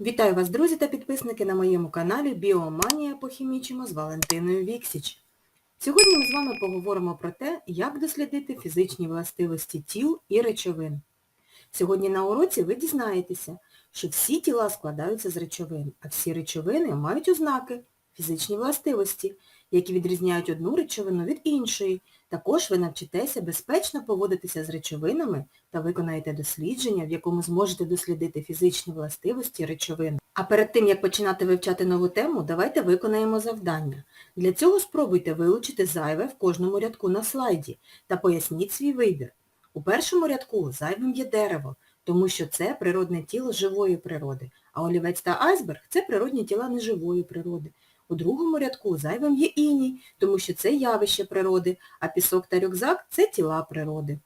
Вітаю вас, друзі та підписники на моєму каналі Біоманія по хімічому з Валентиною Віксіч. Сьогодні ми з вами поговоримо про те, як дослідити фізичні властивості тіл і речовин. Сьогодні на уроці ви дізнаєтеся, що всі тіла складаються з речовин, а всі речовини мають ознаки, фізичні властивості, які відрізняють одну речовину від іншої. Також ви навчитеся безпечно поводитися з речовинами та виконаєте дослідження, в якому зможете дослідити фізичні властивості речовин. А перед тим, як починати вивчати нову тему, давайте виконаємо завдання. Для цього спробуйте вилучити зайве в кожному рядку на слайді та поясніть свій вибір. У першому рядку зайвим є дерево, тому що це природне тіло живої природи, а олівець та айсберг – це природні тіла неживої природи. У другому рядку зайвим є іній, тому що це явище природи, а пісок та рюкзак – це тіла природи.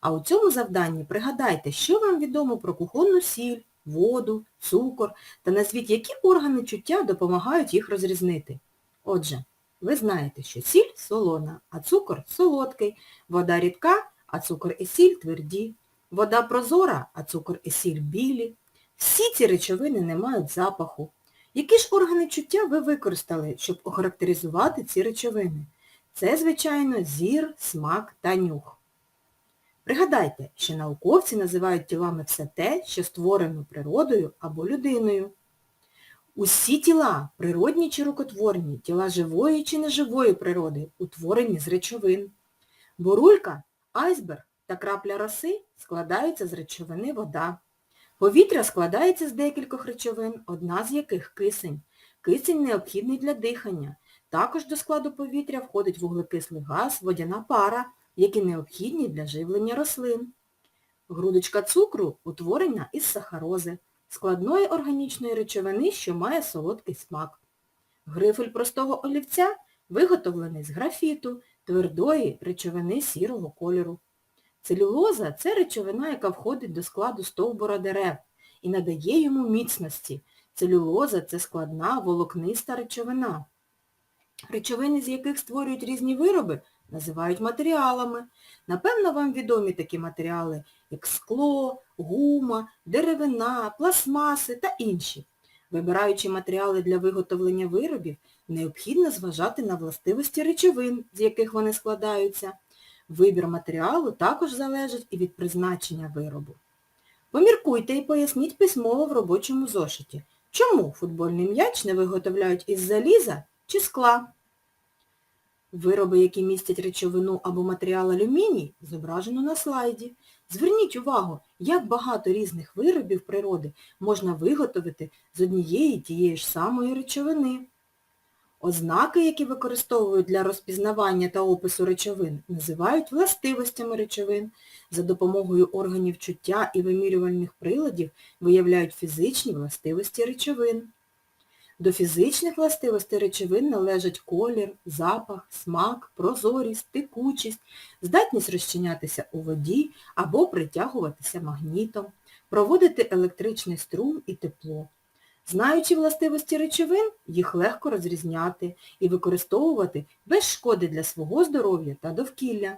А у цьому завданні пригадайте, що вам відомо про кухонну сіль, воду, цукор та назвіть, які органи чуття допомагають їх розрізнити. Отже, ви знаєте, що сіль солона, а цукор солодкий, вода рідка, а цукор і сіль тверді, вода прозора, а цукор і сіль білі. Всі ці речовини не мають запаху. Які ж органи чуття ви використали, щоб охарактеризувати ці речовини? Це, звичайно, зір, смак та нюх. Пригадайте, що науковці називають тілами все те, що створено природою або людиною. Усі тіла, природні чи рукотворні, тіла живої чи неживої природи, утворені з речовин. Бурулька, айсберг та крапля роси складаються з речовини вода. Повітря складається з декількох речовин, одна з яких кисень. Кисень необхідний для дихання. Також до складу повітря входить вуглекислий газ, водяна пара, які необхідні для живлення рослин. Грудочка цукру утворена із сахарози, складної органічної речовини, що має солодкий смак. Грифель простого олівця виготовлений з графіту, твердої речовини сірого кольору. Целюлоза – це речовина, яка входить до складу стовбура дерев і надає йому міцності. Целюлоза – це складна волокниста речовина. Речовини, з яких створюють різні вироби, називають матеріалами. Напевно, вам відомі такі матеріали, як скло, гума, деревина, пластмаси та інші. Вибираючи матеріали для виготовлення виробів, необхідно зважати на властивості речовин, з яких вони складаються. Вибір матеріалу також залежить і від призначення виробу. Поміркуйте і поясніть письмово в робочому зошиті, чому футбольний м'яч не виготовляють із заліза чи скла. Вироби, які містять речовину або матеріал алюміній, зображено на слайді. Зверніть увагу, як багато різних виробів природи можна виготовити з однієї тієї ж самої речовини. Ознаки, які використовують для розпізнавання та опису речовин, називають властивостями речовин. За допомогою органів чуття і вимірювальних приладів виявляють фізичні властивості речовин. До фізичних властивостей речовин належать колір, запах, смак, прозорість, текучість, здатність розчинятися у воді або притягуватися магнітом, проводити електричний струм і тепло. Знаючи властивості речовин, їх легко розрізняти і використовувати без шкоди для свого здоров'я та довкілля.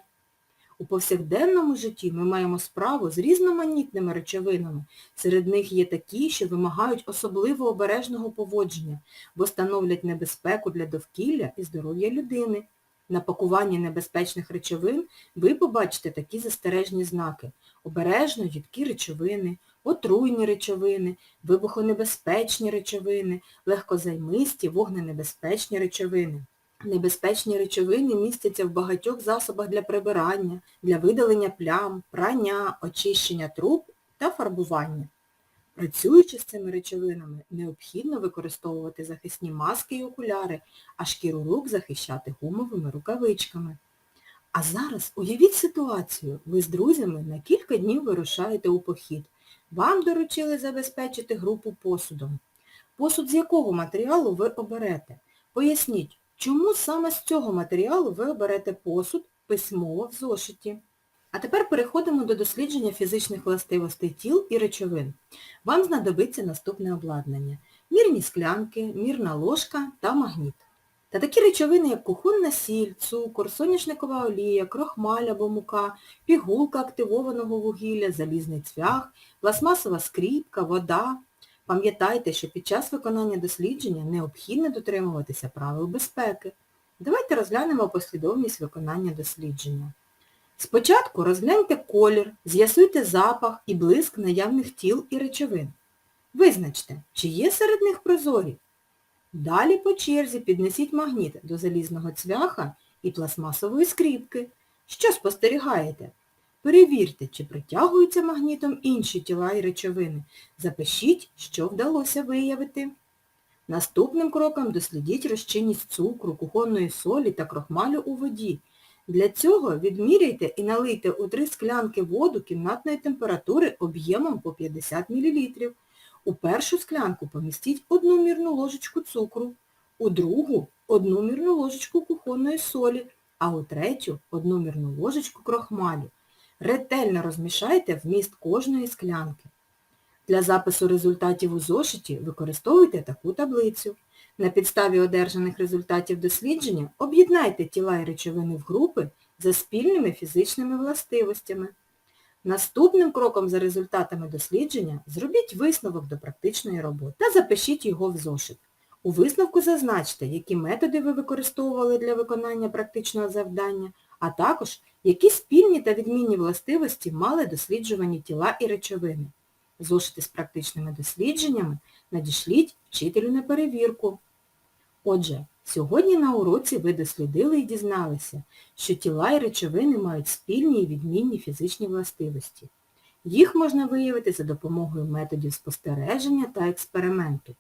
У повсякденному житті ми маємо справу з різноманітними речовинами. Серед них є такі, що вимагають особливо обережного поводження, бо становлять небезпеку для довкілля і здоров'я людини. На пакуванні небезпечних речовин ви побачите такі застережні знаки. Обережно їдкі речовини, отруйні речовини, вибухонебезпечні речовини, легкозаймисті, вогненебезпечні речовини. Небезпечні речовини містяться в багатьох засобах для прибирання, для видалення плям, прання, очищення труб та фарбування. Працюючи з цими речовинами, необхідно використовувати захисні маски і окуляри, а шкіру рук захищати гумовими рукавичками. А зараз уявіть ситуацію, ви з друзями на кілька днів вирушаєте у похід. Вам доручили забезпечити групу посудом. Посуд з якого матеріалу ви оберете? Поясніть, чому саме з цього матеріалу ви оберете посуд письмово в зошиті? А тепер переходимо до дослідження фізичних властивостей тіл і речовин. Вам знадобиться наступне обладнання. Мірні склянки, мірна ложка та магніт. Та такі речовини, як кухонна сіль, цукор, соняшникова олія, крохмаль або мука, пігулка активованого вугілля, залізний цвях, пластмасова скріпка, вода. Пам'ятайте, що під час виконання дослідження необхідно дотримуватися правил безпеки. Давайте розглянемо послідовність виконання дослідження. Спочатку розгляньте колір, з'ясуйте запах і блиск наявних тіл і речовин. Визначте, чи є серед них прозорі. Далі по черзі піднесіть магніт до залізного цвяха і пластмасової скріпки. Що спостерігаєте? Перевірте, чи притягуються магнітом інші тіла і речовини. Запишіть, що вдалося виявити. Наступним кроком дослідіть розчинність цукру, кухонної солі та крохмалю у воді. Для цього відміряйте і налийте у 3 склянки воду кімнатної температури об'ємом по 50 мл. У першу склянку помістіть одну мірну ложечку цукру, у другу одну мірну ложечку кухонної солі, а у третю одну мірну ложечку крохмалю. Ретельно розмішайте вміст кожної склянки. Для запису результатів у зошиті використовуйте таку таблицю. На підставі одержаних результатів дослідження об'єднайте тіла і речовини в групи за спільними фізичними властивостями. Наступним кроком за результатами дослідження зробіть висновок до практичної роботи та запишіть його в зошит. У висновку зазначте, які методи ви використовували для виконання практичного завдання, а також які спільні та відмінні властивості мали досліджувані тіла і речовини. Зошити з практичними дослідженнями надішліть вчителю на перевірку. Отже, сьогодні на уроці ви дослідили і дізналися, що тіла і речовини мають спільні і відмінні фізичні властивості. Їх можна виявити за допомогою методів спостереження та експерименту.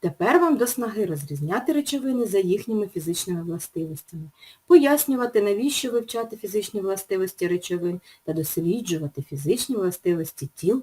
Тепер вам до снаги розрізняти речовини за їхніми фізичними властивостями, пояснювати, навіщо вивчати фізичні властивості речовин та досліджувати фізичні властивості тіл